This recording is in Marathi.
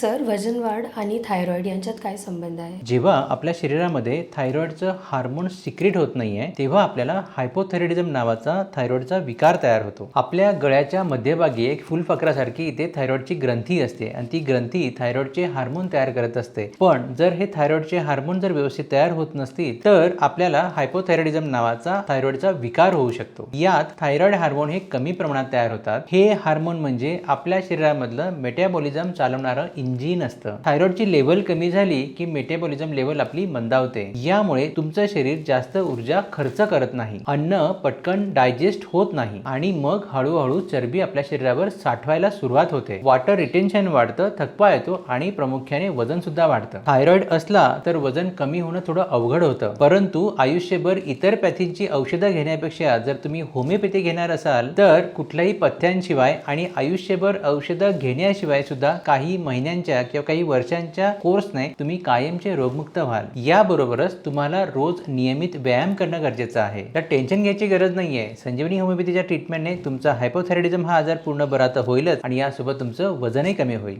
सर वजन वाढ आणि थायरॉइड यांच्यात काय संबंध आहे? जेव्हा आपल्या शरीरामध्ये थायरॉइडचं हार्मोन सिक्रेट होत नाहीये तेव्हा आपल्याला हायपोथायरॉइडिझम नावाचा थायरॉइडचा विकार तयार होतो. आपल्या गळ्याच्या मध्यभागी एक फुलफकरासारखी इथे थायरॉइडची ग्रंथी असते आणि ती ग्रंथी थायरॉइडचे हार्मोन तयार करत असते. पण जर हे थायरॉइडचे हार्मोन जर व्यवस्थित तयार होत नसतील तर आपल्याला हायपोथायरॉइडिझम नावाचा थायरॉइडचा विकार होऊ शकतो. यात थायरॉइड हार्मोन हे कमी प्रमाणात तयार होतात. हे हार्मोन म्हणजे आपल्या शरीरामधलं मेटॅबॉलिझम चालवणारं इंजिन असतं. थायरॉइडची लेवल कमी झाली की मेटाबॉलिझम लेवल आपली मंदावते. यामुळे तुमचं शरीर जास्त ऊर्जा खर्च करत नाही. अन्न पटकन डायजेस्ट होत नाही आणि मग हळूहळू चरबी आपल्या शरीरावर साठवायला सुरुवात होते. वॉटर रिटेन्शन वाढतं थकवा येतो आणि प्रामुख्याने वजन सुद्धा वाढतं. थायरॉइड असला तर वजन कमी होणं थोडं अवघड होतं. परंतु आयुष्यभर इतर पॅथींची औषधं घेण्यापेक्षा जर तुम्ही होमिओपॅथी घेणार असाल तर कुठल्याही पथ्यांशिवाय आणि आयुष्यभर औषधं घेण्याशिवाय सुद्धा काही महिन्यांच्या किंवा काही वर्षांच्या कोर्सने तुम्ही कायमचे रोगमुक्त व्हाल. याबरोबरच तुम्हाला रोज नियमित व्यायाम करणं गरजेचं आहे. तर टेन्शन घ्यायची गरज नाहीये. संजीवनी होमिओपॅथीच्या ट्रीटमेंटने तुमचा हायपोथायरॉइडिझम हा आजार पूर्ण बरा तर होईलच आणि यासोबत तुमचं वजनही कमी होईल.